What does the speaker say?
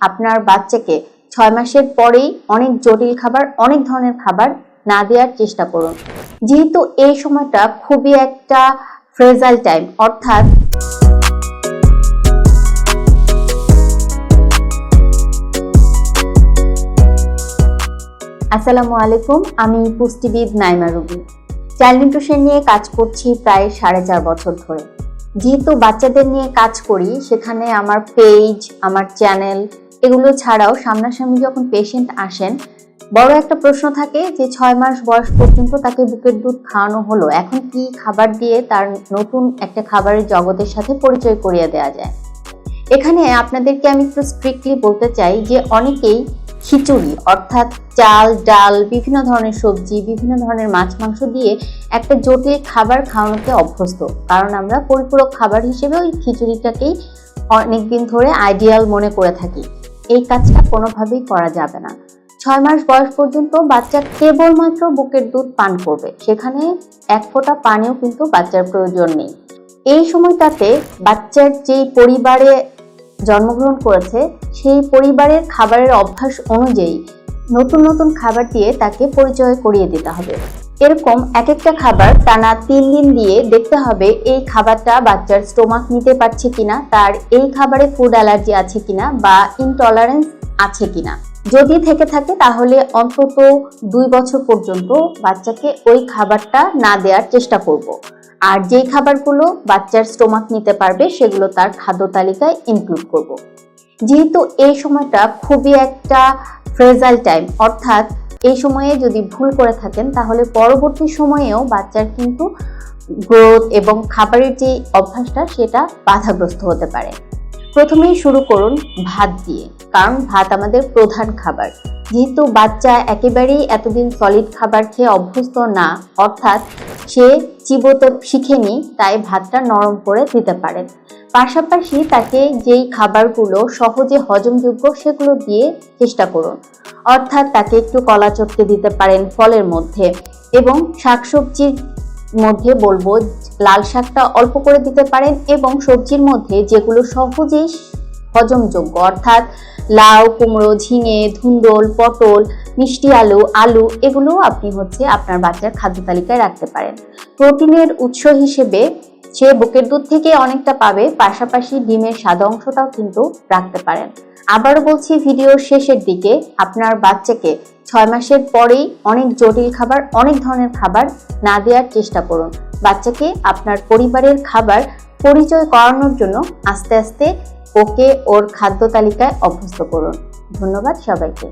আপনার বাচ্চাকে ছয় মাসের পরেই অনেক জটিল খাবার, অনেক ধরনের খাবার না দেওয়ার চেষ্টা করুন। যেহেতু এই সময়টা খুবই একটা ফ্রেজাইল টাইম অর্থাৎ আসসালামু আলাইকুম, আমি পুষ্টিবিদ নাইমা রুবি। চাইল্ড নিউট্রিশন নিয়ে কাজ করছি প্রায় সাড়ে চার বছর ধরে। যেহেতু বাচ্চাদের নিয়ে কাজ করি, সেখানে আমার পেজ আমার চ্যানেল এগুলো ছাড়াও সামনাসামনি যখন পেশেন্ট আসেন, বড় একটা প্রশ্ন থাকে যে ছয় মাস বয়স পর্যন্ত তাকে বুকের দুধ খাওয়ানো হলো। এখন কি খাবার দিয়ে তার নতুন একটা খাবারের জগতের সাথে পরিচয় করিয়ে দেওয়া যায়? এখানে আপনাদেরকে আমি একটু স্ট্রিক্টলি বলতে চাই যে অনেকেই খিচুড়ি, অর্থাৎ চাল, ডাল, বিভিন্ন ধরনের সবজি, বিভিন্ন ধরনের মাছ, মাংস দিয়ে একটা জটিল খাবার খাওয়ানোতে অভ্যস্ত। কারণ আমরা পরিপূরক খাবার হিসেবে ওই খিচুড়িটাকেই অনেকদিন ধরে আইডিয়াল মনে করে থাকি। এই কাজটা কোনোভাবেই করা যাবে না। ছয় মাস বয়স পর্যন্ত বাচ্চা কেবলমাত্র বুকের দুধ পান করবে। সেখানে এক ফোঁটা পানিও কিন্তু বাচ্চার প্রয়োজন নেই। এই সময়টাতে বাচ্চার যেই পরিবারে জন্মগ্রহণ করেছে, সেই পরিবারের খাবারের অভ্যাস অনুযায়ী নতুন নতুন খাবার দিয়ে তাকে পরিচয় করিয়ে দিতে হবে। এরকম এক একটা খাবার টানা তিন দিন দিয়ে দেখতে হবে এই খাবারটা বাচ্চার স্টোমাক নিতে পারছে কিনা, তার এই খাবারে ফুড অ্যালার্জি আছে কিনা বা ইনটলারেন্স আছে কিনা যদি থেকে থাকে তাহলে অন্তত দুই বছর পর্যন্ত বাচ্চাকে ওই খাবারটা না দেওয়ার চেষ্টা করব। আর যেই খাবারগুলো বাচ্চার স্টোমাক নিতে পারবে সেগুলো তার খাদ্য তালিকায় ইনক্লুড করব। যেহেতু এই সময়টা খুবই একটা ফ্রেজাইল টাইম অর্থাৎ এই সময়ে যদি ভুল করে থাকেন, তাহলে পরবর্তী সময়েও বাচ্চার কিন্তু গ্রোথ এবং খাবারের যে অভ্যাসটা, সেটা বাধাগ্রস্ত হতে পারে। প্রথমেই শুরু করুন ভাত দিয়ে, কারণ ভাত আমাদের প্রধান খাবার। যেহেতু বাচ্চা একেবারেই এতদিন সলিড খাবার খেয়ে অভ্যস্ত না, অর্থাৎ সে চিবোতে শিখেনি, তাই ভাতটা নরম করে দিতে পারেন পাশাপাশি তাকে যেই খাবারগুলো সহজে হজমযোগ্য সেগুলো দিয়ে চেষ্টা করুন। অর্থাৎ তাকে একটু কলা চটকে দিতে পারেন ফলের মধ্যে এবং শাকসবজির মধ্যে বলব, লাল শাকটা অল্প করে দিতে পারেন এবং সবজির মধ্যে যেগুলো সহজেই হজমযোগ্য, অর্থাৎ লাউ, কুমড়ো, ঝিঙে, ধুন্দল, পটল মিষ্টি আলু আলু এগুলো আপনি হচ্ছে আপনার বাচ্চার খাদ্য তালিকায় রাখতে পারেন। প্রোটিনের উৎস হিসেবে সে বুকের দুধ থেকে অনেকটা পাবে, পাশাপাশি ডিমের সাদা অংশটাও কিন্তু রাখতে পারেন। আবারও বলছি ভিডিওর শেষের দিকে আপনার বাচ্চাকে ছয় মাসের পরেই অনেক জটিল খাবার, অনেক ধরনের খাবার না দেওয়ার চেষ্টা করুন। বাচ্চাকে আপনার পরিবারের খাবার পরিচয় করানোর জন্য আস্তে আস্তে ওকে ওর খাদ্য তালিকায় অভ্যস্ত করুন। ধন্যবাদ সবাইকে।